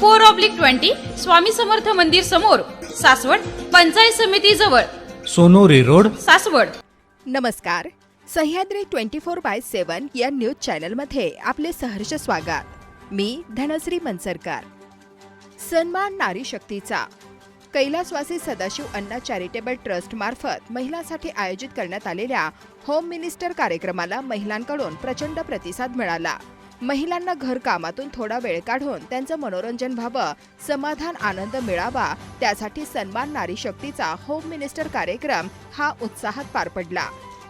four oblique twenty Swami Samarth मंदिर समोर सासवड पंचायत समिती जवळ. सोनोरी रोड. सासवड. नमस्कार. Sahyadri twenty four by seven या न्यूज चॅनलमध्ये आपले सहर्ष स्वागत. मी धनश्री मनसरकार. सन्मान नारी शक्तीचा. कैलासवासी सदाशिव अण्णा चॅरिटेबल ट्रस्ट मार्फत महिलांसाठी आयोजित करण्यात आलेल्या होम मिनिस्टर कार्यक्रमाला महिलांकडून प्रचंड प्रतिसाद मिळाला. महिलांना घरकामातून थोडा वेळ काढून त्यांचं मनोरंजन व्हावं समाधान आनंद मिळावा त्यासाठी सन्मान नारी शक्तीचा होम मिनिस्टर कार्यक्रम हा उत्साहात पार पडला.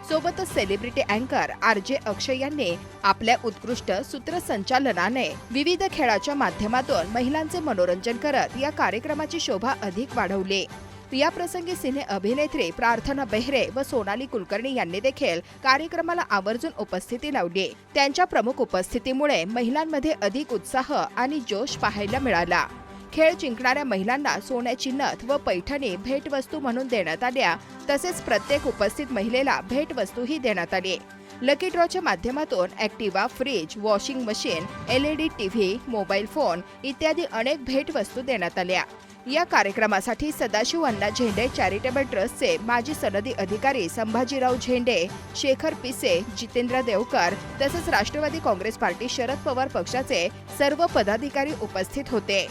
सोबतच सेलिब्रिटी अँकर आर जे अक्षय यांनी आपल्या उत्कृष्ट सूत्रसंचालनाने विविध खेळाच्या माध्यमातून महिलांचे मनोरंजन करत या कार्यक्रमाची शोभा अधिक वाढवली. या प्रसंगी सिने अभिनेत्री प्रार्थना बेहरे व सोनाली कुलकर्णी यांनी देखील कार्यक्रमाला आवर्जून उपस्थिती लावली. त्यांच्या प्रमुख उपस्थितीमुळे महिलांमध्ये अधिक उत्साह आणि जोश पाहायला मिळाला. खेळ जिंकणाऱ्या महिलांना सोन्याची नथ व पैठणी भेटवस्तू म्हणून देण्यात आल्या तसेच प्रत्येक उपस्थित महिलेला भेटवस्तूही देण्यात आली. लकी ड्रॉच्या माध्यमातून Activa fridge washing machine L E D TV mobile phone इत्यादी अनेक भेटवस्तू देण्यात आल्या. या कार्यक्रमासाठी सदाशिव अण्णा झेंडे चॅरिटेबल ट्रस्टचे माजी सनदी अधिकारी संभाजीराव झेंडे शेखर पिसे जितेंद्र देवकर तसंच राष्ट्रवादी काँग्रेस पार्टी शरद पवार पक्षाचे सर्व पदाधिकारी उपस्थित होते.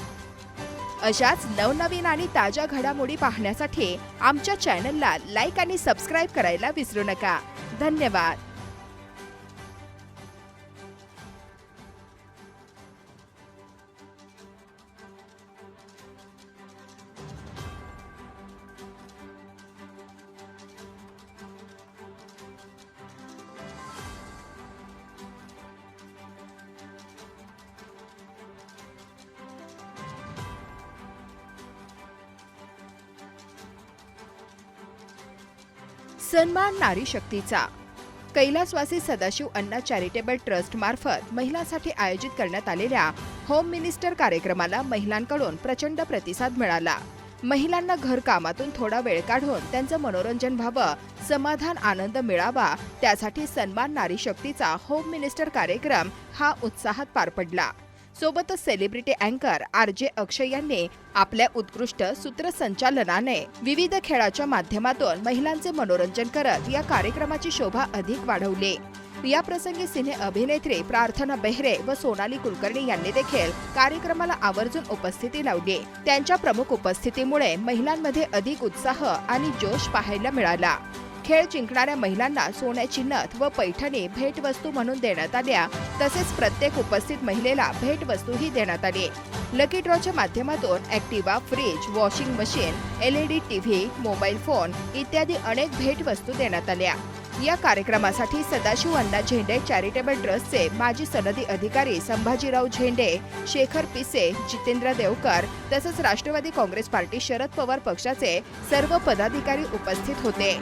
अशाच नवनवीन आणि ताज्या घडामोडी पाहण्यासाठी आमच्या चॅनलला लाईक आणि सबस्क्राईब करायला विसरू नका. धन्यवाद. सन्मान नारी शक्तीचा. कैलासवासी सदाशिव अण्णा चॅरिटेबल ट्रस्ट मार्फत महिलांसाठी आयोजित करण्यात आलेल्या होम मिनिस्टर कार्यक्रमाला महिलांकडून प्रचंड प्रतिसाद मिळाला. महिलांना घरकामातून थोडा वेळ काढून त्यांचं मनोरंजन व्हावं समाधान आनंद मिळावा त्यासाठी सन्मान नारी शक्तीचा होम मिनिस्टर कार्यक्रम हा उत्साहात पार पडला. सोबतच सेलिब्रिटी अँकर आर जे अक्षय यांनी आपल्या उत्कृष्ट सूत्रसंचालनाने विविध खेळाच्या माध्यमातून महिलांचे मनोरंजन करत या कार्यक्रमाची शोभा अधिक वाढवली. या प्रसंगी सिने अभिनेत्री प्रार्थना बेहरे व सोनाली कुलकर्णी यांनी देखील कार्यक्रमाला आवर्जून उपस्थिती लावली. त्यांच्या प्रमुख उपस्थितीमुळे महिलांमध्ये अधिक उत्साह आणि जोश पाहायला मिळाला. खेळ जिंकणाऱ्या महिलांना सोन्याची नथ व पैठणी भेटवस्तू म्हणून देण्यात आल्या. तसेच प्रत्येक उपस्थित महिलेला भेटवस्तूही देण्यात आली. लकी ड्रॉच्या माध्यमातून Activa fridge washing machine L E D TV mobile phone इत्यादी अनेक भेटवस्तू देण्यात आल्या. या कार्यक्रमासाठी सदाशिव अण्णा झेंडे चॅरिटेबल ट्रस्टचे माजी सनदी अधिकारी संभाजीराव झेंडे शेखर पिसे जितेंद्र देवकर तसेच राष्ट्रवादी काँग्रेस पार्टी शरद पवार पक्षाचे सर्व पदाधिकारी उपस्थित होते.